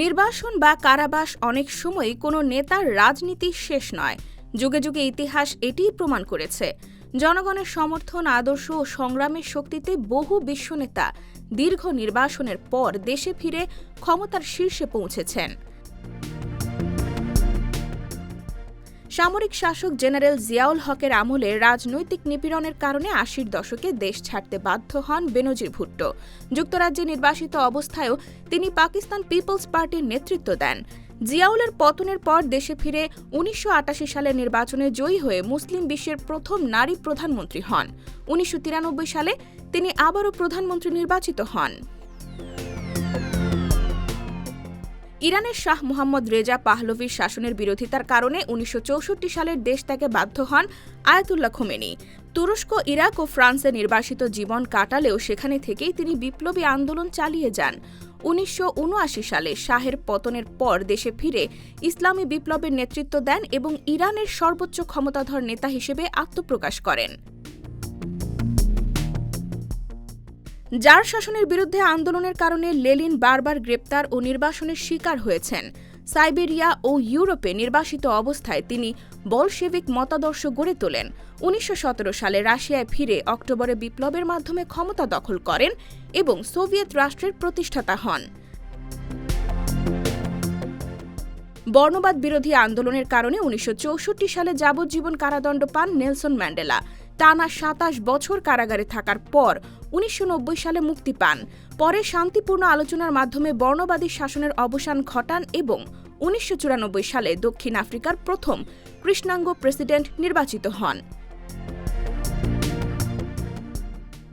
নির্বাসন বা কারাবাস অনেক সময় কোনো নেতার রাজনীতি শেষ নয়। যুগে যুগে ইতিহাস এটিই প্রমাণ করেছে। জনগণের সমর্থন, আদর্শ ও সংগ্রামের শক্তিতে বহু বিশ্বনেতা দীর্ঘ নির্বাসনের পর দেশে ফিরে ক্ষমতার শীর্ষে পৌঁছেছেন। সামরিক শাসক জেনারেল জিয়াউল হকের আমলে রাজনৈতিক নিপীড়নের কারণে আশির দশকে দেশ ছাড়তে বাধ্য হন বেনজির ভুট্টো। যুক্তরাজ্যে নির্বাসিত অবস্থায়ও তিনি পাকিস্তান পিপলস পার্টির নেতৃত্ব দেন। জিয়াউলের পতনের পর দেশে ফিরে উনিশশো সালে নির্বাচনে জয়ী হয়ে মুসলিম বিশ্বের প্রথম নারী প্রধানমন্ত্রী হন। উনিশশো তিরানব্বই সালে তিনি আবারও প্রধানমন্ত্রী নির্বাচিত হন। ইরানের শাহ মোহাম্মদ রেজা পাহলভির শাসনের বিরোধিতার কারণে উনিশশো চৌষট্টি সালের দেশ ত্যাগে বাধ্য হন আয়াতুল্লাহ খোমেনি। তুরস্ক, ইরাক ও ফ্রান্সে নির্বাসিত জীবন কাটালেও সেখানে থেকেই তিনি বিপ্লবী আন্দোলন চালিয়ে যান। উনিশশো উনআশি সালে শাহের পতনের পর দেশে ফিরে ইসলামী বিপ্লবের নেতৃত্ব দেন এবং ইরানের সর্বোচ্চ ক্ষমতাধর নেতা হিসেবে আত্মপ্রকাশ করেন। যার শাসনের বিরুদ্ধে আন্দোলনের কারণে লেলিন বারবার গ্রেপ্তার ও নির্বাসনের শিকার হয়েছেন। সাইবেরিয়া ও ইউরোপে নির্বাসিত অবস্থায় তিনি বলশেভিক মতাদর্শ গড়ে তোলেন। উনিশশো সতেরো সালে রাশিয়ায় ফিরে অক্টোবরে বিপ্লবের মাধ্যমে ক্ষমতা দখল করেন এবং সোভিয়েত রাষ্ট্রের প্রতিষ্ঠাতা হন। বর্ণবাদ বিরোধী আন্দোলনের কারণে উনিশশো চৌষট্টি সালে যাবজ্জীবন কারাদণ্ড পান নেলসন ম্যান্ডেলা। টানা সাতাশ বছর কারাগারে থাকার পর উনিশশো নব্বই সালে মুক্তি পান। পরে শান্তিপূর্ণ আলোচনার মাধ্যমে বর্ণবাদী শাসনের অবসান ঘটান এবং উনিশশো চুরানব্বই সালে দক্ষিণ আফ্রিকার প্রথম কৃষ্ণাঙ্গ প্রেসিডেন্ট নির্বাচিত হন।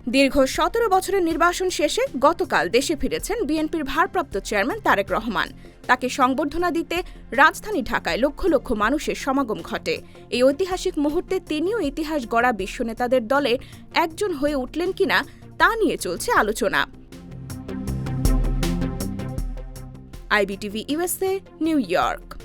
দীর্ঘ সতেরো বছরের নির্বাসন শেষে গতকাল দেশে ফিরেছেন বিএনপির ভারপ্রাপ্ত চেয়ারম্যান তারেক রহমান। তাকে সংবর্ধনা দিতে রাজধানী ঢাকায় লক্ষ লক্ষ মানুষের সমাগম ঘটে। এই ঐতিহাসিক মুহূর্তে তিনিও ইতিহাস গড়া বিশ্বনেতাদের দলে একজন হয়ে উঠলেন কিনা তা নিয়ে চলছে আলোচনা। IBTV USA New York.